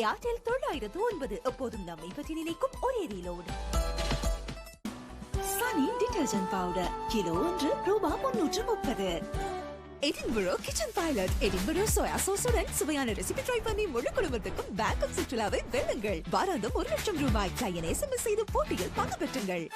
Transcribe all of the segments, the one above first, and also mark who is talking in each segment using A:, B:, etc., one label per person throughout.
A: Airtel தொள்ளாயிரத்து ஒன்பது. எப்போதும் நம்மை பற்றி நினைக்கும் ஒரே ரீலோடு. சனி டிடர்ஜென்ட் பவுடர் கிலோ ஒன்று ரூபாய் முன்னூற்று முப்பது. Edinburgh kitchen pilot Edinburgh soya சோசுடன் சுவையான ரெசிபி ட்ரை பண்ணி முழு குடும்பத்துக்கும் பேக்கப் சுற்றுலாவை வெல்லுங்கள். வாராந்தம் ஒரு லட்சம் ரூபாய். கிளையன் எஸ்எம்எஸ் செய்து போட்டியில் பங்கு பெற்றுங்கள்.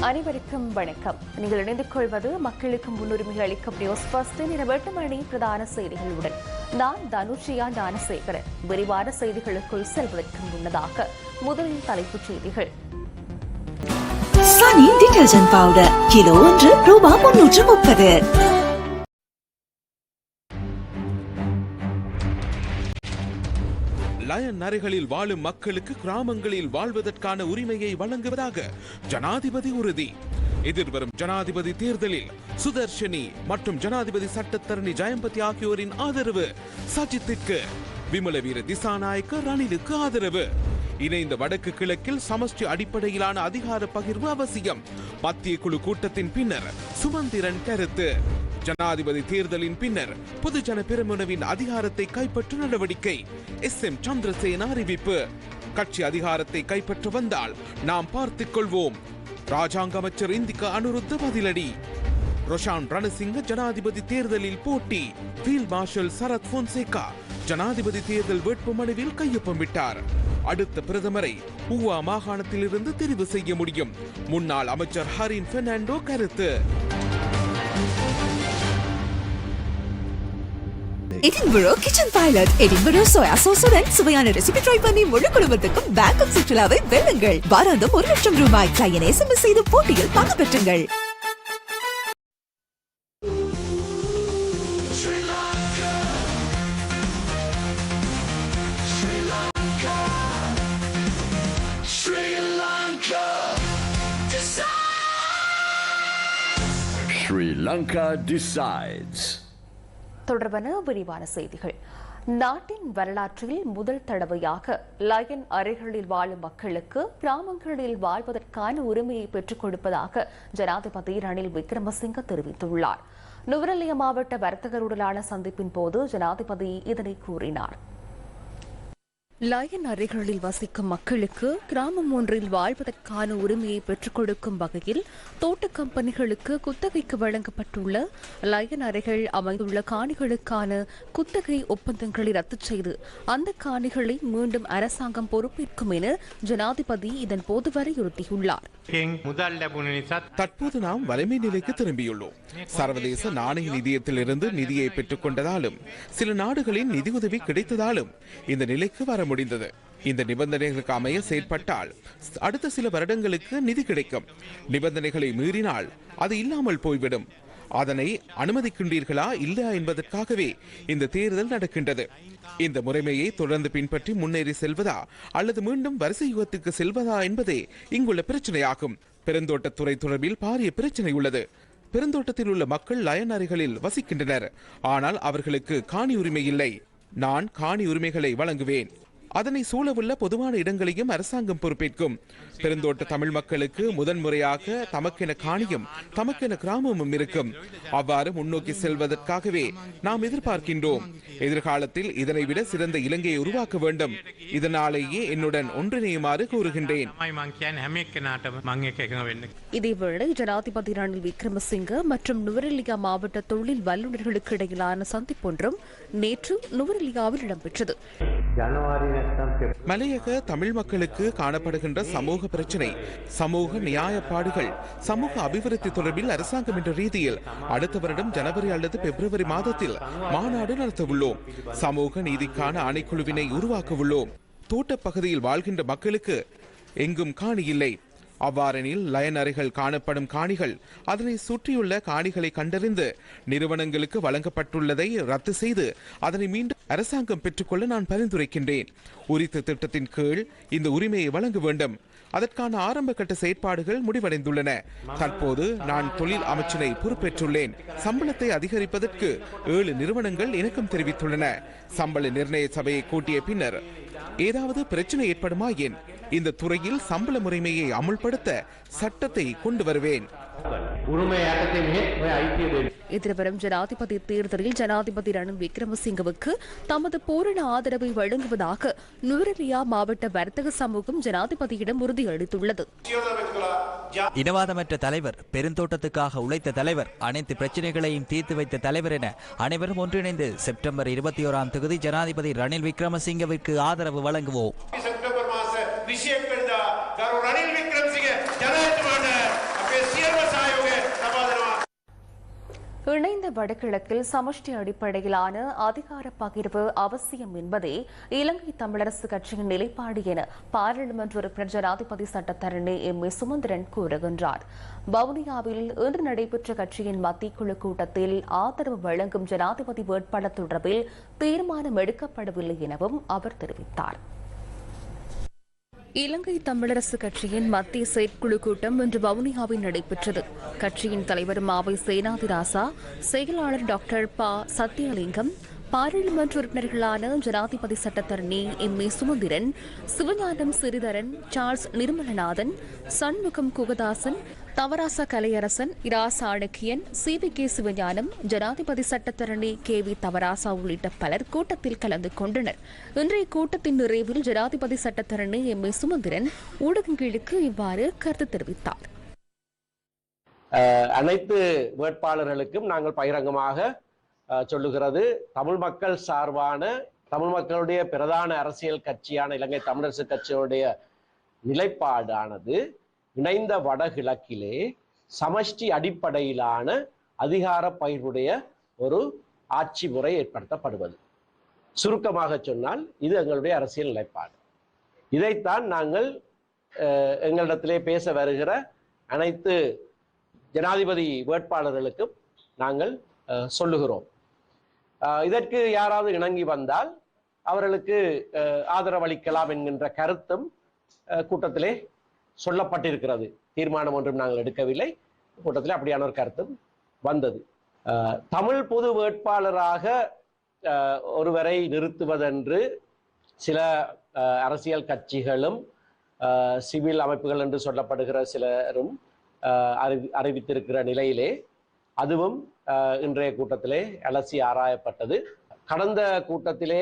B: அனைவருக்கும் வணக்கம். நீங்கள் இணைந்து கொள்வது மக்களுக்கு முன்னுரிமை அளிக்கும் நியூஸ் பஸ்டின் என வேட்டுமணி பிரதான செய்திகளுடன். நான் தனுஷியா ஞானசேகரன். விரிவான செய்திகளுக்குள் செல்வதற்கு முன்னதாக முதலில் தலைப்புச் செய்திகள்.
A: சனி டிடர்ஜென்ட் பவுடர் கிலோ ஒன்று ரூபாய் முன்னூற்று முப்பது.
C: லயன் நரிகளில் வாழும் மக்களுக்கு கிராமங்களில் வாழ்வதற்கான உரிமையை வழங்குவதாக ஜனாதிபதி உறுதி. எதிர்வரும் ஜனாதிபதி தேர்தலில் சுதர்ஷினி மற்றும் ஜனாதிபதி சட்டத்தரணி ஜெயம்பதி ஆகியோரின் ஆதரவு சஜித்திற்கு. விமல வீர திசாநாயக்க ரணிலுக்கு ஆதரவு. இணைந்த வடக்கு கிழக்கில் சமஷ்டி அடிப்படையிலான அதிகார பகிர்வு அவசியம். மத்திய குழு கூட்டத்தின் பின்னர் சுமந்திரன் கருத்து. ஜனாதிபதி தேர்தலின் பின்னர் பொதுஜன பெருமனவின் அதிகாரத்தை கைப்பற்ற நடவடிக்கை. எஸ். எம். சந்திரசேன அறிவிப்பு. கட்சி அதிகாரத்தை கைப்பற்ற வந்தால் நாம் பார்த்துக் கொள்வோம். ராஜாங்க அமைச்சர் இந்திக்க அனுருத்த பதிலடி. ரொஷான் ரணசிங்க ஜனாதிபதி தேர்தலில் போட்டி. ஃபீல்ட் மார்ஷல் சரத் போன்சேகா ஜனாதிபதி தேர்தல் வேட்புமனுவில் கையொப்பமிட்டார் அடுத்த பிரதமரை ஊவா மாகாணத்திலிருந்து தெரிவு செய்ய முடியும். முன்னாள் அமைச்சர் ஹரின் பெர்னாண்டோ கருத்து.
A: Edinburgh kitchen pilot Edinburgh soya சோசுடன் சுவையான ரெசிபி ட்ரை பண்ணி முழு குடும்பத்துக்கும் பேக்கப் சுற்றுலாவை வெல்லுங்கள். வாராந்தம் ஒரு லட்சம் ரூபாய் கிளையன் எஸ்எம்எஸ் செய்து போட்டியில் பங்கு பெற்றுங்கள்
D: Sri Lanka decides.
B: தொடர்பான விரிவான செய்திகள். நாட்டின் வரலாற்றில் முதல் தடவையாக லயன் அறைகளில் வாழும் மக்களுக்கு கிராமங்களில் வாழ்வதற்கான உரிமையை பெற்றுக் கொடுப்பதாக ஜனாதிபதி ரணில் விக்ரமசிங்க தெரிவித்துள்ளார். நுவரெலியா மாவட்ட வர்த்தகருடனான சந்திப்பின் போது ஜனாதிபதி இதனை கூறினார். லயன் அறைகளில் வசிக்கும் மக்களுக்கு கிராமம் ஒன்றில் வாழ்வதற்கான உரிமையை பெற்றுக் கொடுக்கும் வகையில் தோட்ட கம்பெனிகளுக்கு குத்தகைக்கு வழங்கப்பட்டுள்ள லயன் அறைகள் அமைந்துள்ள காணிகளுக்கான குத்தகை ஒப்பந்தங்களை ரத்து செய்து அந்த காணிகளை மீண்டும் அரசாங்கம் பொறுப்பேற்கும் என ஜனாதிபதி இதன் போது வலியுறுத்தியுள்ளார்.
C: தற்போது நாம் வலிமை நிலைக்கு திரும்பியுள்ளோம். சர்வதேச நாணய நிதியத்திலிருந்து நிதியை பெற்றுக் கொண்டதாலும் சில நாடுகளின் நிதியுதவி கிடைத்ததாலும் இந்த நிலைக்கு வர முடிந்தது. இந்த நிபந்தனைகளுக்கு அமைய செயற்பட்டால் அடுத்த சில வருடங்களுக்கு நிதி கிடைக்கும். நிபந்தனைகளை மீறினால் அது இல்லாமல் போய்விடும். அதனை அனுமதிக்கின்றீர்களா இல்லையா என்பதற்காகவே இந்த தேர்தல் நடக்கின்றது. இந்த முறைமையை தொடர்ந்து பின்பற்றி முன்னேறி செல்வதா அல்லது மீண்டும் வரிசை யுகத்துக்கு செல்வதா என்பதே இங்குள்ள பிரச்சனையாகும். பெருந்தோட்டத்துறை தொடர்பில் பாரிய பிரச்சனை உள்ளது. பெருந்தோட்டத்தில் உள்ள மக்கள் லயன் அறைகளில் வசிக்கின்றனர். ஆனால் அவர்களுக்கு காணி உரிமை இல்லை. நான் காணி உரிமைகளை வழங்குவேன். அதனை சூழவுள்ள பொதுவான இடங்களையும் அரசாங்கம் பொறுப்பேற்கும். பெருந்தோட்ட தமிழ் மக்களுக்கு முதன்முறையாக தமக்கென காணியும் தமக்கென கிராமமும் இருக்கும். அவ்வாறு முன்னோக்கி செல்வதற்காகவே நாம் எதிர்பார்க்கின்றோம். எதிர்காலத்தில் இதனை விட சிறந்த இலங்கையை உருவாக்க வேண்டும். இதனாலேயே என்னுடன் ஒன்றிணையுமாறு கூறுகின்றேன்.
B: இதேவேளை ஜனாதிபதி ரணில் விக்ரமசிங்க மற்றும் நுவரெலியா மாவட்ட தொழில் வல்லுநர்களுக்கு இடையிலான சந்திப்பொன்றும் நேற்று நுவரெலியாவில் இடம்பெற்றது.
C: ஜனவரி மலையக தமிழ் மக்களுக்கு காணப்படுகின்ற சமூக பிரச்சினை சமூக நியாயப்பாடுகள் சமூக அபிவிருத்தி தொடர்பில் அரசாங்கம் என்ற ரீதியில் அடுத்த வருடம் ஜனவரி அல்லது பிப்ரவரி மாதத்தில் மாநாடு நடத்தவுள்ளோம். சமூக நீதிக்கான ஆணைக்குழுவினை உருவாக்க உள்ளோம் பகுதியில் வாழ்கின்ற மக்களுக்கு எங்கும் காணி இல்லை. அவ்வாறெனில் லயன் அறைகள் காணப்படும் காணிகள் அதனை சுற்றியுள்ள காணிகளை கண்டறிந்து நிறுவனங்களுக்கு வழங்கப்பட்டுள்ளதை ரத்து செய்து அதனை மீண்டும் அரசாங்கம் பெற்றுக்கொள்ள நான் பரிந்துரைக்கின்றேன். உரித்த திட்டத்தின் கீழ் இந்த உரிமையை வழங்க வேண்டும். அதற்கான ஆரம்ப கட்ட செயற்பாடுகள் முடிவடைந்துள்ளன. தற்போது நான் தொழில் அமைச்சினை பொறுப்பேற்றுள்ளேன். சம்பளத்தை அதிகரிப்பதற்கு ஏழு நிறுவனங்கள் இணக்கம் தெரிவித்துள்ளன. சம்பள நிர்ணய சபையை கூட்டிய பின்னர் ஏதாவது பிரச்சனை ஏற்படுமா ஏன் இந்த துறையில் சம்பள முறைமையை அமுல்படுத்த சட்டத்தை கொண்டு வருவேன்.
B: எதிர்வரும் ஜனாதிபதி தேர்தலில் ஜனாதிபதி ரணில் விக்ரமசிங்கவுக்கு தமது பூரண ஆதரவை வழங்குவதாக நூரலியா மாவட்ட வர்த்தக சமூகம் ஜனாதிபதியிடம் உறுதியளித்துள்ளது.
E: இனவாதமற்ற தலைவர் பெருந்தோட்டத்துக்காக உழைத்த தலைவர் அனைத்து பிரச்சனைகளையும் தீர்த்து வைத்த தலைவர் என அனைவரும் ஒன்றிணைந்து செப்டம்பர் இருபத்தி ஓராம் தொகுதி ஜனாதிபதி ரணில் விக்ரமசிங்கவிற்கு ஆதரவு வழங்குவோம்.
B: இணைந்த வடகிழக்கில் சமஷ்டி அடிப்படையிலான அதிகார பகிர்வு அவசியம் என்பதே இலங்கை தமிழரசு கட்சியின் நிலைப்பாடு என பாராளுமன்ற உறுப்பினர் ஜனாதிபதி சட்டத்தரணி எம். ஏ. சுமந்திரன் கூறுகின்றார். வவுனியாவில் இன்று நடைபெற்ற கட்சியின் மத்திய குழு கூட்டத்தில் ஆதரவு வழங்கும் ஜனாதிபதி வேட்பாளர் தொடர்பில் தீர்மானம் எடுக்கப்படவில்லை எனவும் அவர் தெரிவித்தார். இலங்கை தமிழரசு கட்சியின் மத்திய செயற்குழு கூட்டம் இன்று வவுனியாவில் நடைபெற்றது. கட்சியின் தலைவர் மாவை சேனாதிராசா செயலாளர் டாக்டர் ப. சத்யலிங்கம் பாராளுமன்ற உறுப்பினர்களான ஜனாதிபதி சட்டத்தரணி M. A. Sumanthiran Sivagnanam Sritharan Charles Nirmalanathan Shanmugam Kugathasan Thavarasa Kalaiyarasan Ira Shanakiyan C V K Sivagnanam ஜனாதிபதி சட்டத்தரணி கே வி தவராசா உள்ளிட்ட பலர் கூட்டத்தில் கலந்து கொண்டனர். இன்றைய கூட்டத்தின் நிறைவில் ஜனாதிபதி சட்டத்தரணி எம். ஏ. சுமந்திரன் ஊடகங்களுக்கு இவ்வாறு கருத்து தெரிவித்தார்.
F: அனைத்து வேட்பாளர்களுக்கும் நாங்கள் பகிரங்கமாக சொல்லுகிறது. தமிழ் மக்கள் சார்பான தமிழ் மக்களுடைய பிரதான அரசியல் கட்சியான இலங்கை தமிழரசு கட்சியுடைய நிலைப்பாடானது இணைந்த வடகிழக்கிலே சமஷ்டி அடிப்படையிலான அதிகார பகிர்வுடைய ஒரு ஆட்சி முறை ஏற்படுத்தப்படுவது. சுருக்கமாக சொன்னால் இது எங்களுடைய அரசியல் நிலைப்பாடு. இதைத்தான் நாங்கள் எங்களிடத்திலே பேச வருகிற அனைத்து ஜனாதிபதி வேட்பாளர்களுக்கும் நாங்கள் சொல்லுகிறோம். இதற்கு யாராவது இணங்கி வந்தால் அவர்களுக்கு ஆதரவளிக்கலாம் என்கின்ற கருத்தும் கூட்டத்திலே சொல்லப்பட்டிருக்கிறது. தீர்மானம் ஒன்றும் நாங்கள் எடுக்கவில்லை. கூட்டத்தில் அப்படியான ஒரு கருத்தும் வந்தது. தமிழ் பொது வேட்பாளராக அஹ், ஒருவரை நிறுத்துவதென்று சில அஹ், அரசியல் கட்சிகளும் சிவில் அமைப்புகள் என்று சொல்லப்படுகிற சிலரும் அறிவி அறிவித்திருக்கிற நிலையிலே அதுவும் இன்றைய கூட்டத்திலே அலசி ஆராயப்பட்டது. கடந்த கூட்டத்திலே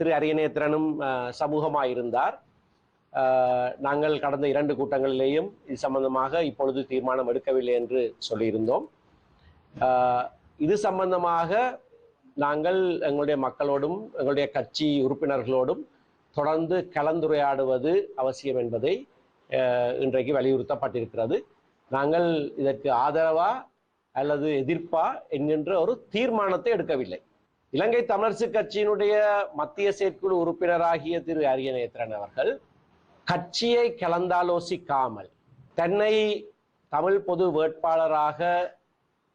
F: திரு அரியநேத்திரனும் அஹ், சமூகமாயிருந்தார். நாங்கள் கடந்த இரண்டு கூட்டங்களிலேயும் இது சம்பந்தமாக இப்பொழுது தீர்மானம் எடுக்கவில்லை என்று சொல்லியிருந்தோம். இது சம்பந்தமாக நாங்கள் எங்களுடைய மக்களோடும் எங்களுடைய கட்சி உறுப்பினர்களோடும் தொடர்ந்து கலந்துரையாடுவது அவசியம் என்பதை இன்றைக்கு வலியுறுத்தப்பட்டிருக்கிறது. நாங்கள் இதற்கு ஆதரவா அல்லது எதிர்ப்பா என்கின்ற ஒரு தீர்மானத்தை எடுக்கவில்லை. இலங்கை தமிழரசு கட்சியினுடைய மத்திய செயற்குழு உறுப்பினராகிய திரு அரியநேத்திரன் அவர்கள் கட்சியை கலந்தாலோசிக்காமல் தன்னை தமிழ் பொது வேட்பாளராக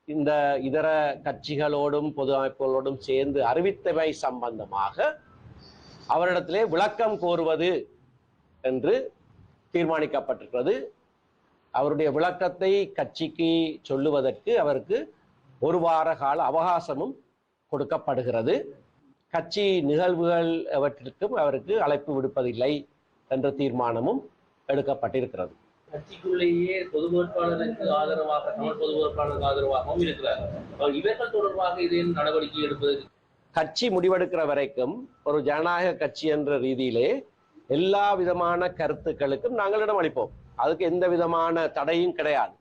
F: இந்த இதர கட்சிகளோடும் பொது அமைப்புகளோடும் சேர்ந்து அறிவித்தவை சம்பந்தமாக அவரிடத்திலே விளக்கம் கோருவது என்று தீர்மானிக்கப்பட்டிருக்கிறது. அவருடைய விளக்கத்தை கட்சிக்கு சொல்லுவதற்கு அவருக்கு ஒரு வார கால அவகாசமும் கொடுக்கப்படுகிறது. கட்சி நிகழ்வுகள் அவற்றிற்கும் அவருக்கு அழைப்பு விடுப்பதில்லை. என்ற தீர்மானமும் எடுக்கப்பட்டிருக்கிறது.
G: கட்சிக்குள்ளேயே பொது வேட்பாளருக்கு ஆதரவாக தமிழ் பொது வேட்பாளருக்கு ஆதரவாகவும் இருக்கிறார். இவர்கள் தொடர்பாக இதேனும் நடவடிக்கை எடுப்பது
F: கட்சி முடிவெடுக்கிற வரைக்கும் ஒரு ஜனநாயக கட்சி என்ற ரீதியிலே எல்லா விதமான கருத்துக்களுக்கும் நாங்கள் இடமளிப்போம் அதுக்கு எந்த விதமான தடையும் கிடையாது.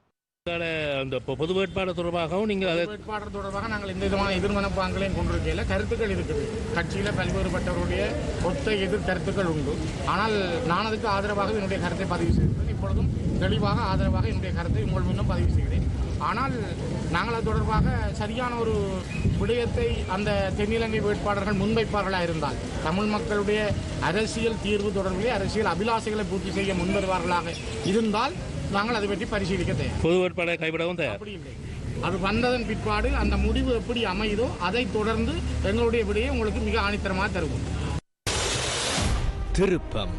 H: அந்த பொது வேட்பாளர் தொடர்பாகவும் நீங்கள்
I: வேட்பாளர் தொடர்பாக நாங்கள் எந்த விதமான எதிர்மனப்பாங்களையும் கொண்டிருக்கையில கருத்துக்கள் இருக்குது. கட்சியில பல்வேறுபட்டவருடைய ஒத்த எதிர் கருத்துக்கள் உண்டு. ஆனால் நான் அதுக்கு ஆதரவாக என்னுடைய கருத்தை பதிவு செய்கிறேன் இப்பொழுதும் தெளிவாக ஆதரவாக என்னுடைய கருத்தை உங்கள் முன்னும் பதிவு செய்கிறேன். ஆனால் நாங்கள் அது தொடர்பாக சரியான ஒரு விடயத்தை அந்த தென்னிலங்கை வேட்பாளர்கள் முன்வைப்பார்களாக இருந்தால் தமிழ் மக்களுடைய அரசியல் தீர்வு தொடர்பிலே அரசியல் அபிலாஷைகளை பூர்த்தி செய்ய முன்வருவார்களாக இருந்தால் நாங்கள் அதை பற்றி பரிசீலிக்க தயார்.
H: பொது வேட்பாளரை கைவிடவும்
I: அப்படி இல்லை. அது வந்ததன் பிற்பாடு அந்த முடிவு எப்படி அமையுதோ அதை தொடர்ந்து எங்களுடைய விடையை உங்களுக்கு மிக ஆணித்தரமாக தருவோம்.
E: திருப்பம்.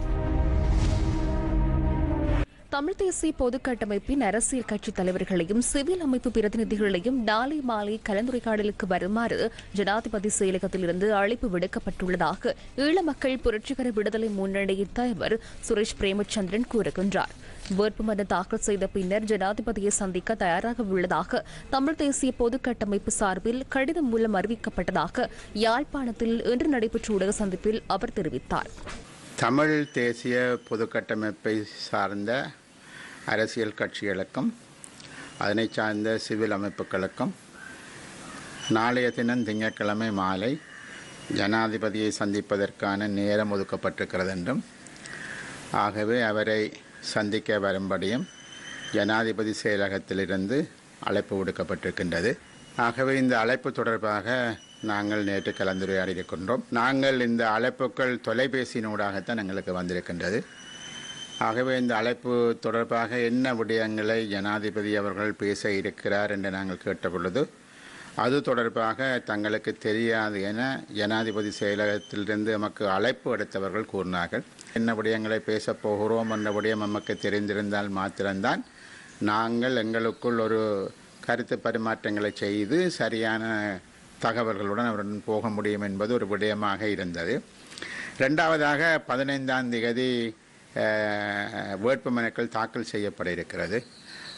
B: தமிழ் தேசிய பொதுக் கட்டமைப்பின் அரசியல் கட்சித் தலைவர்களையும் சிவில் அமைப்பு பிரதிநிதிகளையும் நாளை மாலை கலந்துரையாடலுக்கு வருமாறு ஜனாதிபதி செயலகத்திலிருந்து அழைப்பு விடுக்கப்பட்டுள்ளதாக ஈழ மக்கள் புரட்சிகர விடுதலை முன்னணியின் தலைவர் சுரேஷ் பிரேமச்சந்திரன் கூறுகின்றார். வேட்புமனு தாக்கல் செய்த பின்னர் ஜனாதிபதியை சந்திக்க தயாராக உள்ளதாக தமிழ் தேசிய பொது கட்டமைப்பு சார்பில் கடிதம் மூலம் அறிவிக்கப்பட்டதாக யாழ்ப்பாணத்தில் இன்று நடைபெற்ற ஊடக சந்திப்பில் அவர் தெரிவித்தார்.
J: தமிழ் தேசிய பொது கட்டமைப்பை சார்ந்த அரசியல் கட்சிகளுக்கும் அதனை சார்ந்த சிவில் அமைப்புகளுக்கும் நாளைய தினம் திங்கட்கிழமை மாலை ஜனாதிபதியை சந்திப்பதற்கான நேரம் ஒதுக்கப்பட்டிருக்கிறது என்றும் ஆகவே அவரை சந்திக்க வரும்படியும் ஜனாதிபதி செயலகத்திலிருந்து அழைப்பு விடுக்கப்பட்டிருக்கின்றது. ஆகவே இந்த அழைப்பு தொடர்பாக நாங்கள் நேற்று கலந்துரையாடி இருக்கின்றோம் நாங்கள் இந்த அழைப்புகள் தொலைபேசியினூடாகத்தான் எங்களுக்கு வந்திருக்கின்றது. ஆகவே இந்த அழைப்பு தொடர்பாக என்ன விடயங்களை ஜனாதிபதி அவர்கள் பேச இருக்கிறார் என்று நாங்கள் கேட்டபொழுது அது தொடர்பாக தங்களுக்கு தெரியாது என ஜனாதிபதி செயலகத்திலிருந்து நமக்கு அழைப்பு எடுத்தவர்கள் கூறினார்கள். என்ன விடயங்களை பேசப் போகிறோம் என்ற விடயம் நமக்கு தெரிந்திருந்தால் மாத்திரம்தான். நாங்கள் எங்களுக்குள் ஒரு கருத்து பரிமாற்றங்களை செய்து சரியான தகவல்களுடன் அவருடன் போக முடியும் என்பது ஒரு விடயமாக இருந்தது. ரெண்டாவதாக பதினைந்தாம் திகதி வேட்புமனுக்கள் தாக்கல் செய்யப்பட இருக்கிறது.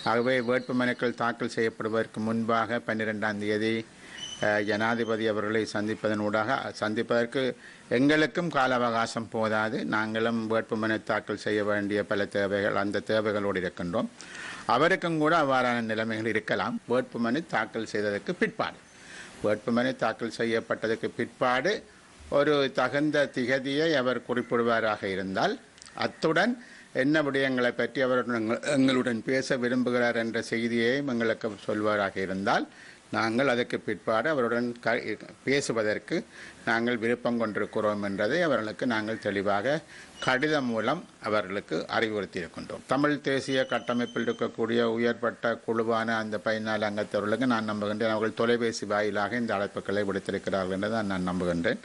J: ஆகவே வேட்புமனுக்கள் தாக்கல் செய்யப்படுவதற்கு முன்பாக பன்னிரெண்டாம் தேதி ஜனாதிபதி அவர்களை சந்திப்பதன் ஊடாக சந்திப்பதற்கு எங்களுக்கும் கால அவகாசம் போதாது. நாங்களும் வேட்புமனு தாக்கல் செய்ய வேண்டிய பல தேவைகள் அந்த தேவைகளோடு இருக்கின்றோம். அவருக்கும் கூட அவ்வாறான நிலைமைகள் இருக்கலாம். வேட்புமனு தாக்கல் செய்ததற்கு பிற்பாடு. வேட்புமனு தாக்கல் செய்யப்பட்டதற்கு பிற்பாடு ஒரு தகுந்த திகதியை அவர் குறிப்பிடுவாராக இருந்தால் அத்துடன் என்ன விடயங்களை பற்றி அவர் எங்களுடன் பேச விரும்புகிறார் என்ற செய்தியையும் எங்களுக்கு சொல்வாராக இருந்தால் நாங்கள் அதற்கு பிற்பாடு அவருடன் க பேசுவதற்கு நாங்கள் விருப்பம் கொண்டிருக்கிறோம் என்றதை அவர்களுக்கு நாங்கள் தெளிவாக கடிதம் மூலம் அவர்களுக்கு அறிவுறுத்தி இருக்கின்றோம் தமிழ் தேசிய கட்டமைப்பில் இருக்கக்கூடிய உயர்பட்ட குழுவான அந்த பதினாலு அங்கத்தவர்களுக்கு நான் நம்புகின்றேன். அவர்கள் தொலைபேசி வாயிலாக இந்த அழைப்புகளை விடுத்திருக்கிறார்கள் என்று தான் நான் நம்புகின்றேன்.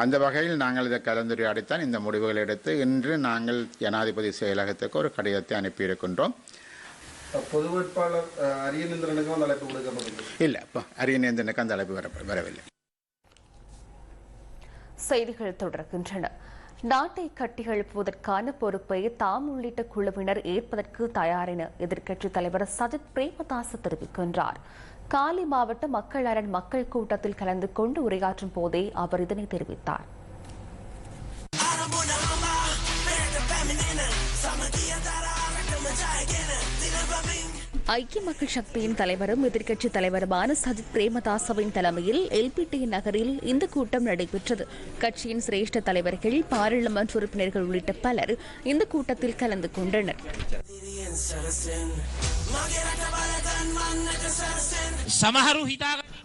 J: அந்த வகையில் நாங்கள் இதை கலந்துரையாடித்தான் இந்த முடிவுகளை எடுத்து இன்று நாங்கள் ஜனாதிபதி செயலகத்துக்கு ஒரு கடிதத்தை அனுப்பியிருக்கின்றோம்.
K: பொது வேட்பாளர் அஹ், அரியநேந்திரனுக்கு வந்து அழைப்பு கொடுக்கப்பட்டது
J: இல்லை இப்போ அரியநேந்தனுக்கு அந்த அழைப்பு வர வரவில்லை.
B: செய்திகள் தொடர்கின்றன. நாட்டை கட்டியெழுப்புவதற்கான பொறுப்பை தாம் உள்ளிட்ட குழுவினர் ஏற்பதற்கு தயார் என எதிர்க்கட்சித் தலைவர் சஜித் பிரேமதாச தெரிவிக்கின்றார். காலி மாவட்ட மக்கள் அரண் மக்கள் கூட்டத்தில் கலந்து கொண்டு உரையாற்றும் போதே அவர் இதனை தெரிவித்தார். ஐக்கிய மக்கள் சக்தியின் தலைவரும் எதிர்க்கட்சித் தலைவருமான சஜித் பிரேமதாசவின் தலைமையில் எல்பிடி நகரில் இந்த கூட்டம் நடைபெற்றது. கட்சியின் சிரேஷ்ட தலைவர்கள் பாராளுமன்ற உறுப்பினர்கள் உள்ளிட்ட பலர் இந்த கூட்டத்தில் கலந்து கொண்டனர்.
E: சமஹரு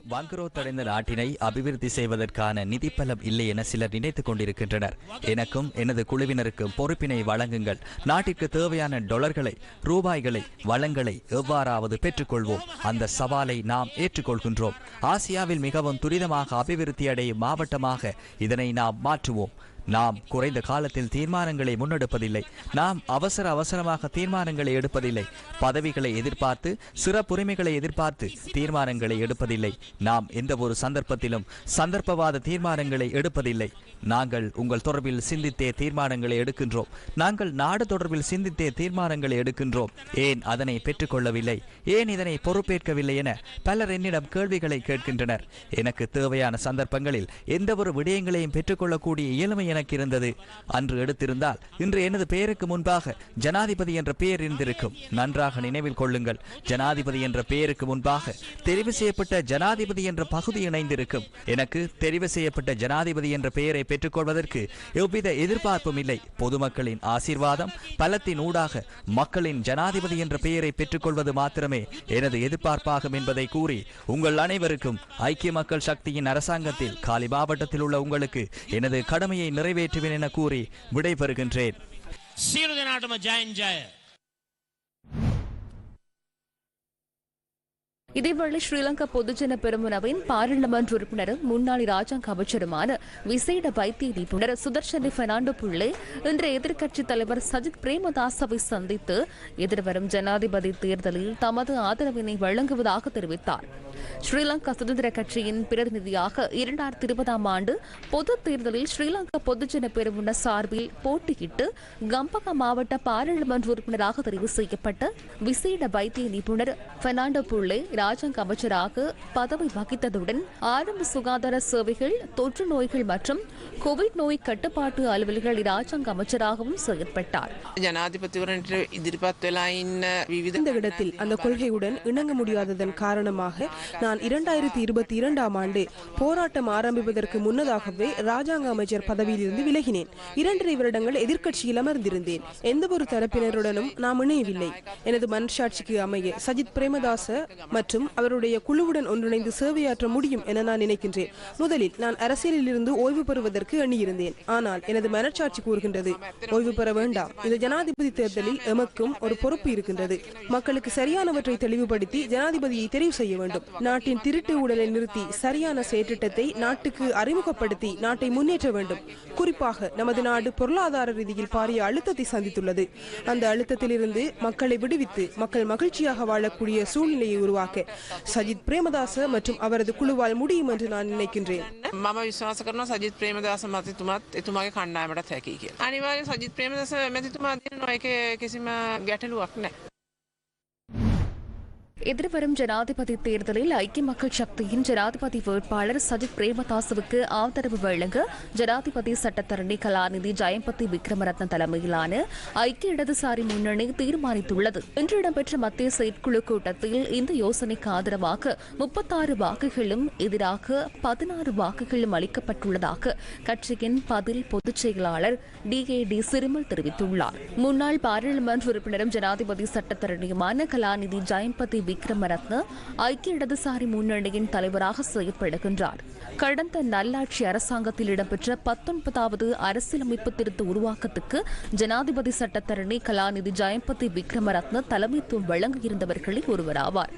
E: வங்குரோத்தடைந்த நாட்டினை அபிவிருத்தி செய்வதற்கான நிதிப்பலம் இல்லை என சிலர் நினைத்துக் கொண்டிருக்கின்றனர். எனக்கும் எனது குழுவினருக்கும் பொறுப்பினை வழங்குங்கள். நாட்டிற்கு தேவையான டொலர்களை ரூபாய்களை வளங்களை எவ்வாறாவது பெற்றுக்கொள்வோம். அந்த சவாலை நாம் ஏற்றுக்கொள்கின்றோம். ஆசியாவில் மிகவும் துரிதமாக அபிவிருத்தி அடையும் மாவட்டமாக இதனை நாம் மாற்றுவோம். நாம் குறைந்த காலத்தில் தீர்மானங்களை முன்னெடுப்பதில்லை. நாம் அவசர அவசரமாக தீர்மானங்களை எடுப்பதில்லை. பதவிகளை எதிர்பார்த்து சிறப்புரிமைகளை எதிர்பார்த்து தீர்மானங்களை எடுப்பதில்லை. நாம் எந்த ஒரு சந்தர்ப்பத்திலும் சந்தர்ப்பவாத தீர்மானங்களை எடுப்பதில்லை. நாங்கள் உங்கள் தொடர்பில் சிந்தித்தே தீர்மானங்களை எடுக்கின்றோம். நாங்கள் நாடு தொடர்பில் சிந்தித்தே தீர்மானங்களை எடுக்கின்றோம். ஏன் அதனை பெற்றுக்கொள்ளவில்லை? ஏன் இதனை பொறுப்பேற்கவில்லை என பலர் என்னிடம் கேள்விகளை கேட்கின்றனர். எனக்கு தேவையான சந்தர்ப்பங்களில் எந்த ஒரு விடயங்களையும் பெற்றுக்கொள்ளக்கூடிய இயலுமை எனக்கு இருந்தது. அன்று எடுத்திருந்தால் இன்று எனது பெயருக்கு முன்பாக ஜனாதிபதி என்ற பெயர் இருந்திருக்கும். நன்றாக நினைவில் கொள்ளுங்கள். ஜனாதிபதி என்ற பெயருக்கு முன்பாக தெரிவு செய்யப்பட்ட ஜனாதிபதி என்ற பகுதி இணைந்திருக்கும். எனக்கு தெரிவு செய்யப்பட்ட ஜனாதிபதி என்ற பெயரை பெற்றுக்கொள்வதற்கு எவ்வித எதிர்பார்ப்பும் இல்லை. பொதுமக்களின் ஆசீர்வாதம் பலத்தின் ஊடாக மக்களின் ஜனாதிபதி என்ற பெயரை பெற்றுக்கொள்வது மாத்திரமே எனது எதிர்பார்ப்பாகும் என்பதை கூறி உங்கள் அனைவருக்கும் ஐக்கிய மக்கள் சக்தியின் அரசாங்கத்தில் காலி மாவட்டத்தில் உள்ள உங்களுக்கு எனது கடமையை நிறைவேற்றுவேன் என கூறி விடைபெறுகின்றேன்.
L: சீருதநாட்டம ஜாயின் ஜாய
B: இதேவேளை ஸ்ரீலங்கா பொதுஜன பெருமுனவின் பாராளுமன்ற உறுப்பினரும் முன்னாள் ராஜாங்க அமைச்சருமான விசேட வைத்திய நிபுணர் சுதர்சனி பெர்னாண்டோ புள்ளே இன்று எதிர்க்கட்சித் தலைவர் சஜித் பிரேமதாசவை சந்தித்து எதிர்வரும் ஜனாதிபதி தேர்தலில் தமது ஆதரவினை வழங்குவதாக தெரிவித்தார். ஸ்ரீலங்கா சுதந்திர கட்சியின் பிரதிநிதியாக இரண்டாயிரத்தி இருபதாம் ஆண்டு பொது தேர்தலில் ஸ்ரீலங்கா பொதுஜன பெருமுன சார்பில் போட்டியிட்டு கம்பகா மாவட்ட பாராளுமன்ற உறுப்பினராக தெரிவு செய்யப்பட்ட விசேட வைத்திய நிபுணர் பெர்னாண்டோ புள்ளே ராஜாங்க அமைச்சராக பதவி வகித்ததுடன் ஆரம்ப சுகாதார சேவைகள் தொற்று நோய்கள் மற்றும் கோவிட் நோய் கட்டுப்பாட்டு அலுவல்கள் ராஜாங்க அமைச்சராகவும் செயற்பட்டார்.
M: இந்த இடத்தில் அந்த கொள்கையுடன் இணங்க முடியாததன் காரணமாக நான் இரண்டாயிரத்தி இருபத்தி இரண்டாம் ஆண்டு போராட்டம் ஆரம்பிப்பதற்கு முன்னதாகவே ராஜாங்க அமைச்சர் பதவியிலிருந்து விலகினேன். இரண்டரை வருடங்கள் எதிர்க்கட்சியில் அமர்ந்திருந்தேன். எந்த ஒரு தரப்பினருடனும் நாம் இணையவில்லை. எனது மனசாட்சிக்கு அமைய சஜித் பிரேமதாச மற்றும் அவருடைய குழுவுடன் ஒன்றிணைந்து சேவையாற்ற முடியும் என நான் நினைக்கின்றேன். முதலில் நான் அரசியலில் இருந்து ஓய்வு பெறுவதற்கு எண்ணியிருந்தேன். ஆனால் எனது மனச்சாட்சி கூறுகின்றது. ஓய்வு பெற வேண்டாம். இந்த ஜனாதிபதி தேர்தலில் எமக்கும் ஒரு பொறுப்பு இருக்கின்றது. மக்களுக்கு சரியானவற்றை தெளிவுபடுத்தி ஜனாதிபதியை தெரிவு செய்ய வேண்டும். நாட்டின் திருட்டு ஊழலை நிறுத்தி சரியான செயற்றிட்டத்தை நாட்டுக்கு அறிமுகப்படுத்தி நாட்டை முன்னேற்ற வேண்டும். குறிப்பாக நமது நாடு பொருளாதார ரீதியில் பாரிய அழுத்தத்தை சந்தித்துள்ளது. அந்த அழுத்தத்திலிருந்து மக்களை விடுவித்து மக்கள் மகிழ்ச்சியாக வாழக்கூடிய சூழ்நிலையை உருவாக்க சஜித் பிரேமதாச மற்றும் அவரது குழுவால் முடியும் என்று நான் நினைக்கின்றேன்
N: මම විශ්වාස කරන සජිත් ප්‍රේමදාස මතිතුමත් එතුමාගේ කණ්ඩායමටත් හැකි කිය. අනිවාර්ය සජිත් ප්‍රේමදාස මැතිතුමා දිනනවා එක කිසිම ගැටලුවක් නෑ.
B: எதிர்வரும் ஜனாதிபதி தேர்தலில் ஐக்கிய மக்கள் சக்தியின் ஜனாதிபதி வேட்பாளர் சஜித் பிரேமதாசவுக்கு ஆதரவு வழங்க ஜனாதிபதி சட்டத்தரணி கலாநிதி ஜெயம்பதி விக்ரமரத்ன தலைமையிலான ஐக்கிய இடதுசாரி முன்னணி தீர்மானித்துள்ளது. இன்று இடம்பெற்ற மத்திய செயற்குழு கூட்டத்தில் இந்த யோசனைக்கு ஆதரவாக முப்பத்தாறு வாக்குகளும் எதிராக பதினாறு வாக்குகளும் அளிக்கப்பட்டுள்ளதாக கட்சியின் பதில் பொதுச் செயலாளர் டி ஏ டி சிறுமல் தெரிவித்துள்ளார். முன்னாள் பாராளுமன்ற உறுப்பினரும் ஜனாதிபதி சட்டத்தரணியுமான கலாநிதி ஜெயம்பதி விக்ரமரத்ன ஐக்கிய இடதுசாரி முன்னணியின் தலைவராக செயற்படுகின்றார். கடந்த நல்லாட்சி அரசாங்கத்தில் இடம்பெற்ற பத்தொன்பதாவது அரசியலமைப்பு திருத்த உருவாக்கத்துக்கு ஜனாதிபதி சட்டத்தரணி கலாநிதி ஜெயம்பதி விக்ரமரத்ன தலைமைத்துவம் வழங்கியிருந்தவர்களில் ஒருவராவார்.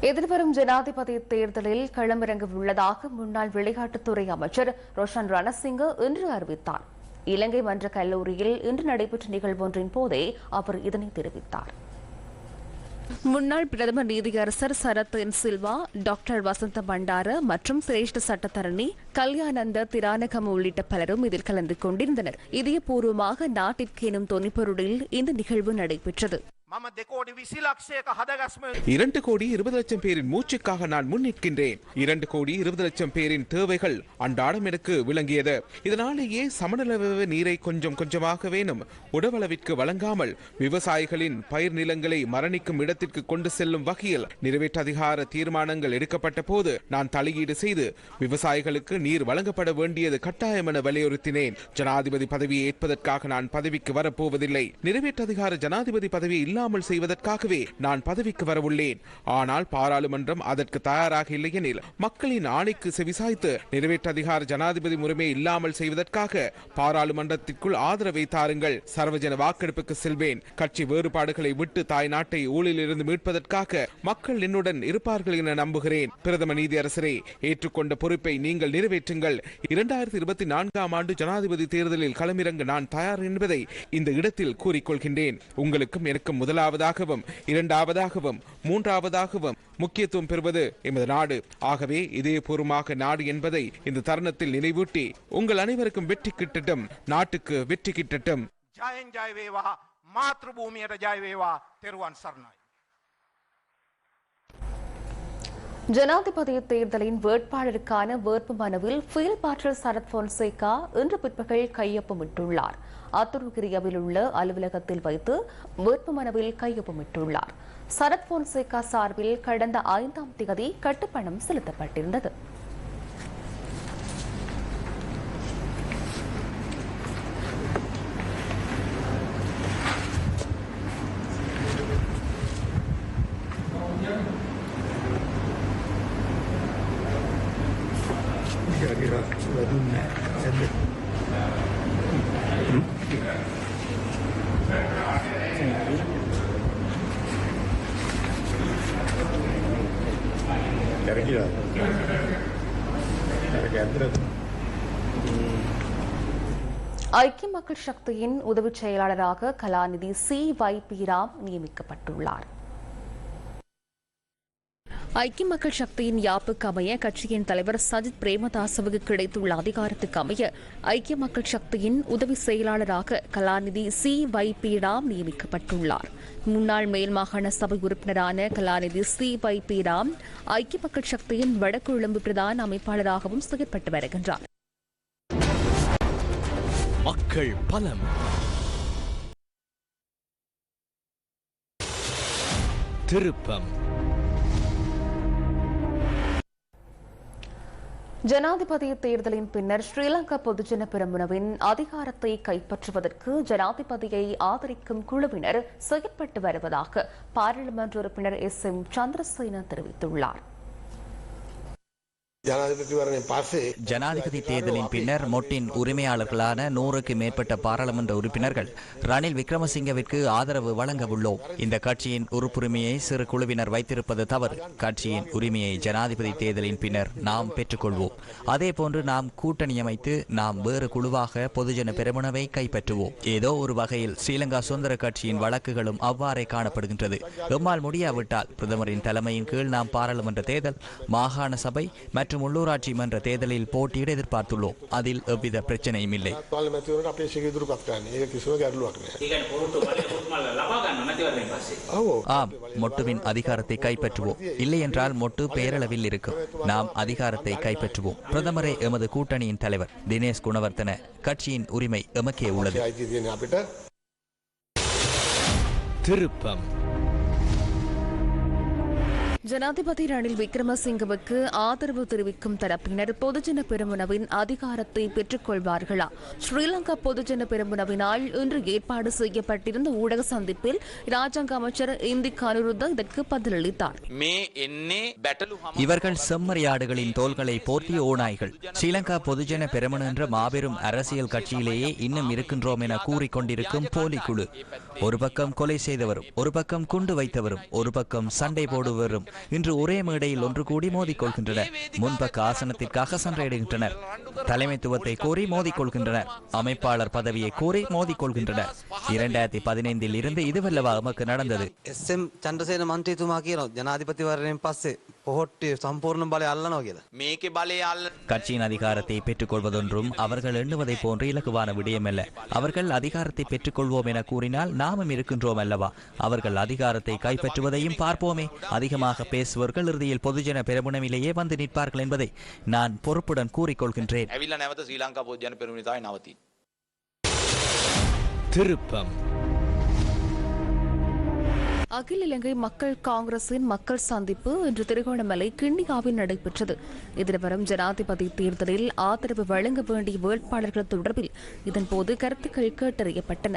B: எதிர்வரும் ஜனாதிபதி தேர்தலில் களமிறங்க உள்ளதாக முன்னாள் விளையாட்டுத்துறை அமைச்சர் ரோஷன் ரணசிங்க இன்று அறிவித்தார். இலங்கை மன்ற கல்லூரியில் இன்று நடைபெற்ற நிகழ்வொன்றின் போதே அவர் இதனை தெரிவித்தார். முன்னாள் பிரதமர் நீதியரசர் சரத் என் சில்வா டாக்டர் வசந்த பண்டார மற்றும் சிரேஷ்ட சட்டத்தரணி கல்யாணந்த திரானகம் உள்ளிட்ட பலரும் இதில் கலந்து கொண்டிருந்தனர். இதயபூர்வமாக நாட்டிற்கேனும் தொனிப்பொருளில் இந்த நிகழ்வு நடைபெற்றது.
C: இரண்டு கோடி இருபது லட்சம் பேரின் மூச்சுக்காக நான் முன்னிற்கின்றேன். இரண்டு கோடி இருபது லட்சம் பேரின் தேவைகள் அன்றாடம் எனக்கு விளங்கியது. இதனாலேயே சமநலவ நீரை கொஞ்சம் கொஞ்சமாக வேணும். உடவளவிற்கு வழங்காமல் விவசாயிகளின் பயிர் நிலங்களை மரணிக்கும் இடத்திற்கு கொண்டு செல்லும் வகையில் நிறைவேற்ற அதிகார தீர்மானங்கள் எடுக்கப்பட்ட போது நான் தலையீடு செய்து விவசாயிகளுக்கு நீர் வழங்கப்பட வேண்டியது கட்டாயம் என வலியுறுத்தினேன். ஜனாதிபதி பதவியை ஏற்பதற்காக நான் பதவிக்கு வரப்போவதில்லை. நிறைவேற்ற அதிகார ஜனாதிபதி பதவியை இல்லாமல் செய்வதற்காகவே நான் பதவிக்கு வரவுள்ளேன். ஆனால் பாராளுமன்றம் அதற்கு தயாராக இல்லையெனில் மக்களின் ஆணைக்கு செவிசாய்த்து நிறைவேற்ற அதிகார ஜனாதிபதி முறைமை இல்லாமல் செய்வதற்காக பாராளுமன்றத்திற்குள் ஆதரவை தாருங்கள். சர்வஜன வாக்கெடுப்புக்கு செல்வேன். கட்சி வேறுபாடுகளை விட்டு தாய் நாட்டை ஊழலிலிருந்து மீட்பதற்காக மக்கள் என்னுடன் இருப்பார்கள் என நம்புகிறேன். பிரதம நீதியரசரே ஏற்றுக்கொண்ட பொறுப்பை நீங்கள் நிறைவேற்றுங்கள். இரண்டாயிரத்தி இருபத்தி நான்காம் ஆண்டு ஜனாதிபதி தேர்தலில் களமிறங்க நான் தயார் என்பதை இந்த இடத்தில் கூறிக்கொள்கின்றேன். உங்களுக்கும் எனக்கும் முதலாவதாகவும் இரண்டாவதாகவும் மூன்றாவதாகவும் முக்கியத்துவம் பெறுவது எமது நாடு. ஆகவே இதயபூர்வமாக நாடு என்பதை இந்த தருணத்தில் நினைவூட்டி உங்கள் அனைவருக்கும் வெற்றி கிட்டட்டும் நாட்டுக்கு வெற்றி கிட்டட்டும்.
O: ஜாயன் ஜாய்வேவா மாத்ருபூமியட ஜாய்வேவா தெருவான் சரணாய்.
B: ஜனாதிபதி தேர்தலின் வேட்பாளருக்கான வேட்பு மனுவில் ஃபீல் பாட்டல் சரத் பொன்சேகா இன்று பிற்பகல் கையொப்பமிட்டுள்ளார். அத்துருக்கிரியாவில் உள்ள அலுவலகத்தில் வைத்து வேட்புமனுவில் கையொப்பமிட்டுள்ளார். சரத் போன்சேகா சார்பில் கடந்த ஐந்தாம் தேதி கட்டுப்பணம் செலுத்தப்பட்டிருந்தது. மக்கள் சக்தியின் உதவிச் செயலாளராக கலாநிதி சி. வை. பி ராம் நியமிக்கப்பட்டுள்ளார். ஐக்கிய மக்கள் சக்தியின் யாப்புக்கு அமைய கட்சியின் தலைவர் சஜித் பிரேமதாசவுக்கு கிடைத்துள்ள அதிகாரத்துக்கு அமைய ஐக்கிய மக்கள் சக்தியின் உதவி செயலாளராக கலாநிதி சி. வை. பி ராம் நியமிக்கப்பட்டுள்ளார். முன்னாள் மேல் மாகாண சபை உறுப்பினரான கலாநிதி சி. வை. பி ராம் ஐக்கிய மக்கள் சக்தியின் வடகொழும்பு பிரதான அமைப்பாளராகவும் செயற்பட்டு வருகின்றார்.
P: மக்கள் பலம். திருப்பம்.
B: ஜனாதிபதி தேர்தலின் பின்னர் ஸ்ரீலங்கா பொதுஜன பெரமுனவின் அதிகாரத்தை கைப்பற்றுவதற்கு ஜனாதிபதியை ஆதரிக்கும் குழுவினர் செயற்பட்டு வருவதாக பாராளுமன்ற உறுப்பினர் எஸ் எம் சந்திரசேன தெரிவித்துள்ளார்.
E: ஜனாதிபதி தேர்தலின் பின்னர் மொட்டின் உரிமையாளர்களான நூறுக்கு மேற்பட்ட பாராளுமன்ற உறுப்பினர்கள் ரணில் விக்ரமசிங்கவிற்கு ஆதரவு வழங்க உள்ளோம் இந்த கட்சியின் உறுப்புரிமையை சிறு குழுவினர் வைத்திருப்பது தவறு. கட்சியின் உரிமையை ஜனாதிபதி தேர்தலின் பின்னர் நாம் பெற்றுக்கொள்வோம். அதே போன்று நாம் கூட்டணி அமைத்து நாம் வேறு குழுவாக பொதுஜன பெருமுனவை கைப்பற்றுவோம். ஏதோ ஒரு வகையில் ஸ்ரீலங்கா சுதந்திர கட்சியின் வழக்குகளும் அவ்வாறே காணப்படுகின்றது. எம்மால் முடியாவிட்டால் பிரதமரின் தலைமையின் கீழ் நாம் பாராளுமன்ற தேர்தல் மாகாண சபை மற்றும் உள்ளூராட்சி மன்ற தேர்தலில் போட்டியிட எதிர்பார்த்துள்ளோம். அதில் எவ்வித பிரச்சனையும் இல்லை. ஆம் மொட்டுவின் அதிகாரத்தை கைப்பற்றுவோம். இல்லை என்றால் மொட்டு பேரளவில் இருக்கும். நாம் அதிகாரத்தை கைப்பற்றுவோம். பிரதமரே எமது கூட்டணியின் தலைவர். தினேஷ் குணவர்த்தன கட்சியின் உரிமை எமக்கே உள்ளது.
P: திருப்பம்.
B: ஜனாதிபதி ரணில் விக்ரமசிங்கவுக்கு ஆதரவு தெரிவிக்கும் தரப்பினர் பொதுஜன பெருமுனவின் அதிகாரத்தை பெற்றுக் கொள்வார்களா ஸ்ரீலங்கா பொதுஜன பெருமுனவினால் இன்று ஏற்பாடு செய்யப்பட்டிருந்த ஊடக சந்திப்பில் ராஜாங்க அமைச்சர் இந்தி கனுருத்த இதற்கு பதிலளித்தார்.
E: இவர்கள் செம்மறியாடுகளின் தோள்களை போர்த்திய ஓநாய்கள். ஸ்ரீலங்கா பொதுஜன பெருமன் என்ற மாபெரும் அரசியல் கட்சியிலேயே இன்னும் இருக்கின்றோம் என கூறிக்கொண்டிருக்கும் போலி குழு. ஒரு பக்கம் கொலை செய்தவரும் ஒரு பக்கம் குண்டு வைத்தவரும் ஒரு பக்கம் சண்டை போடுவரும். இன்று ஒரே மேடையில் ஒன்று கூடி மோதிக்கொள்கின்றனர் முன்பக்க ஆசனத்திற்காக சண்டையிடுகின்றனர் தலைமைத்துவத்தை கோரி மோதிக்கொள்கின்றனர் அமைப்பாளர் பதவியை கோரி மோதிக்கொள்கின்றனர் இரண்டாயிரத்தி பதினைந்தில் இருந்து இதுவல்லவா நமக்கு நடந்தது
Q: එස් එම් චන්ද්‍රසේන මන්ත්‍රීතුමා කියනවා ජනාධිපතිවරණයෙන් පස්සේ පොහොට්ටි සම්පූර්ණ බලය අල්ලනවා කියලා.
R: මේකේ බලය අල්ල
E: கட்சியின் அதிகாரத்தை பெற்றுக் கொள்வதொன்றும் அவர்கள் எண்ணுவதைப் போன்று இலகுவான விடயமல்ல அவர்கள் அதிகாரத்தை பெற்றுக் கொள்வோம் என கூறினால் நாமும் இருக்கின்றோம் அல்லவா அவர்கள் அதிகாரத்தை கைப்பற்றுவதையும் பார்ப்போமே அதிகமாக கடுமையாக பேசுவர்கள் இறுதியில் பொதுஜன பெருமுனவிலேயே வந்து நிற்பார்கள் என்பதை நான் பொறுப்புடன் கூறிக்கொள்கின்றேன்.
P: திருப்பம்.
B: அகில இலங்கை மக்கள் காங்கிரசின் மக்கள் சந்திப்பு இன்று திருகோணமலை கிண்ணியாவில் நடைபெற்றது. எதிர்வரும் ஜனாதிபதி தேர்தலில் ஆதரவு வழங்க வேண்டிய வேட்பாளர்கள் தொடர்பில் இதன்போது கருத்துக்கள் கேட்டறியப்பட்டன.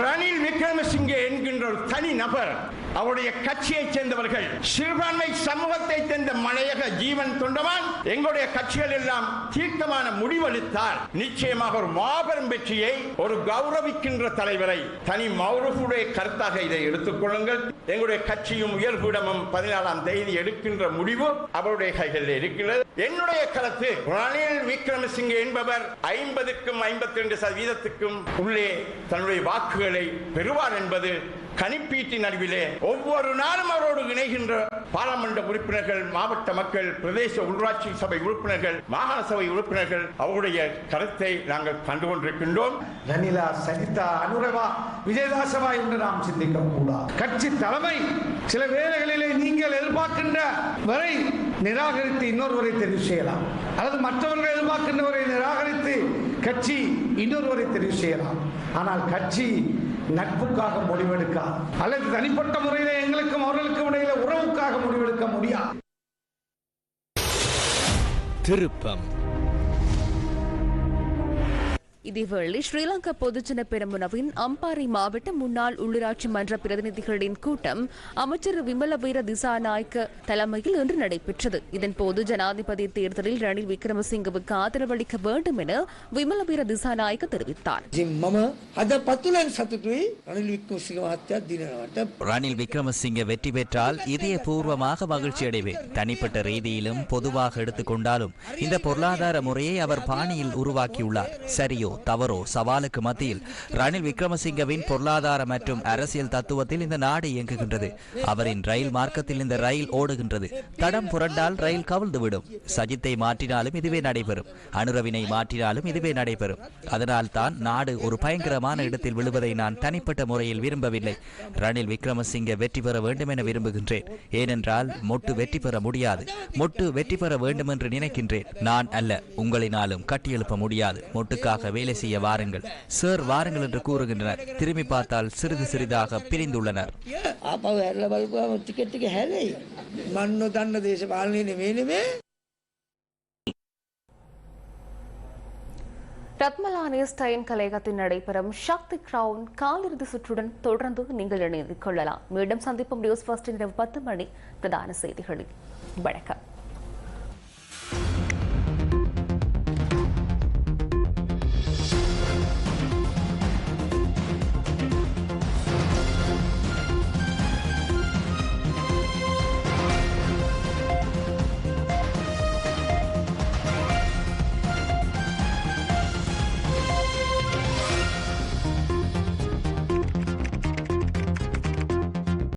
O: ரணில் விக்ரமசிங்கே என்கின்ற ஒரு தனி நபர் அவருடைய கட்சியை சேர்ந்தவர்கள் சிறுபான்மை சமூகத்தை சேர்ந்த மலையக ஜீவன் தொண்டவான் எங்களுடைய கட்சிகள் எல்லாம் தீர்க்கமான முடிவெடுத்தால் நிச்சயமாக ஒரு மாபெரும் வெற்றியை ஒரு கௌரவிக்கின்ற தலைவரை தனி மௌரவுடைய கருத்தாக இதை எடுத்துக்கொள்ளுங்கள் எங்களுடைய கட்சியும் உயர்விடமும் பதினாலாம் தேதி எடுக்கின்ற முடிவு அவருடைய கைகளில் இருக்கிறது. என்னுடைய கருத்து ரணில் விக்ரமசிங்கே என்பவர் ஐம்பதுக்கும் ஐம்பத்தி ரெண்டு சதவீதத்துக்கும் உள்ளே தன்னுடைய வாக்குகளை பெறுவார் என்பது கணிப்பீட்டின் அறிவிலே ஒவ்வொரு நாளும் அவரோடு இணைகின்ற பாராளுமன்ற உறுப்பினர்கள் மாவட்ட மக்கள் பிரதேச உள்ளாட்சி சபை உறுப்பினர்கள் மாகாண சபை உறுப்பினர்கள் அவருடைய கருத்தை நாங்கள் கண்டு கொண்டிருக்கின்றோம்
S: ரணிலா சனிதா அனுரவா விஜயதாசவா என்று நாம் சிந்திக்க கூடாது கட்சி தலைமை சில வேளைகளிலே நீங்கள் எதிர்பார்க்கின்ற வரை நிராகரித்து இன்னொருவரை தெரிவு செய்யலாம். அல்லது மற்றவர்கள் எதிர்பார்க்கின்றவரை நிராகரித்து கட்சி இன்னொருவரை தெரிவு செய்யலாம். ஆனால் கட்சி நட்புக்காக முடிவெடுக்கலாம் அல்லது தனிப்பட்ட முறையில எங்களுக்கும் அவர்களுக்கும் இடையில உறவுக்காக முடிவெடுக்க முடியாது
P: திருப்பம்.
B: இதேவேளை ஸ்ரீலங்கா பொதுஜன பெருமுனவின் அம்பாறை மாவட்ட முன்னாள் உள்ளூராட்சி மன்ற பிரதிநிதிகளின் கூட்டம் அமைச்சர் விமல வீர திசாநாயக்க தலைமையில் இன்று நடைபெற்றது. இதன்போது ஜனாதிபதி தேர்தலில் ரணில் விக்ரமசிங்கவுக்கு ஆதரவளிக்க வேண்டும் என விமல வீர திசாநாயக்க தெரிவித்தார்.
E: ரணில் விக்ரமசிங்க வெற்றி பெற்றால் இதயபூர்வமாக மகிழ்ச்சி அடைவேன். தனிப்பட்ட ரீதியிலும் பொதுவாக எடுத்துக்கொண்டாலும் இந்த பொருளாதார முறையை அவர் பாணியில் உருவாக்கியுள்ளார். சரியோ தவறோ சவாலுக்கு மத்தியில் ரணில் விக்ரமசிங்கவின் பொருளாதார மற்றும் அரசியல் தத்துவத்தில் இந்த நாடு இயங்குகின்றது. அவரின் ரயில் மார்க்கத்தில் இந்த ரயில் ஓடுகின்றது. தடம் புரண்டால் ரயில் கவிழ்ந்துவிடும். சஜித்தை மாற்றினாலும் இதுவே நடைபெறும். அனுரவினை மாற்றினாலும் இதுவே நடைபெறும். அதனால் தான் நாடு ஒரு பயங்கரமான இடத்தில் விழுவதை நான் தனிப்பட்ட முறையில் விரும்பவில்லை. ரணில் விக்ரமசிங்க வெற்றி பெற வேண்டும் என விரும்புகின்றேன். ஏனென்றால் மொட்டு வெற்றி பெற முடியாது. மொட்டு வெற்றி பெற வேண்டும் என்று நினைக்கின்றேன். நான் அல்ல உங்களினாலும் கட்டியெழுப்ப முடியாது. மொட்டுக்காகவே வேலை செய்ய வாருங்கள். சார் வாருங்கள் என்று கூறுகின்றனர். திரும்பி பார்த்தால் சிறிது சிறிதாக பிரிந்துள்ளனர்.
B: ரத்மலானி ஸ்டைன் கலையகத்தில் நடைபெறும் சக்தி கிரவுன் காலிறுதி சுற்றுடன் தொடர்ந்து நீங்கள் இணைந்து கொள்ளலாம். மீண்டும் சந்திப்பும் நியூஸ் ஃபர்ஸ்ட் இரவு பத்து மணி. பிரதான செய்திகளில். வணக்கம்.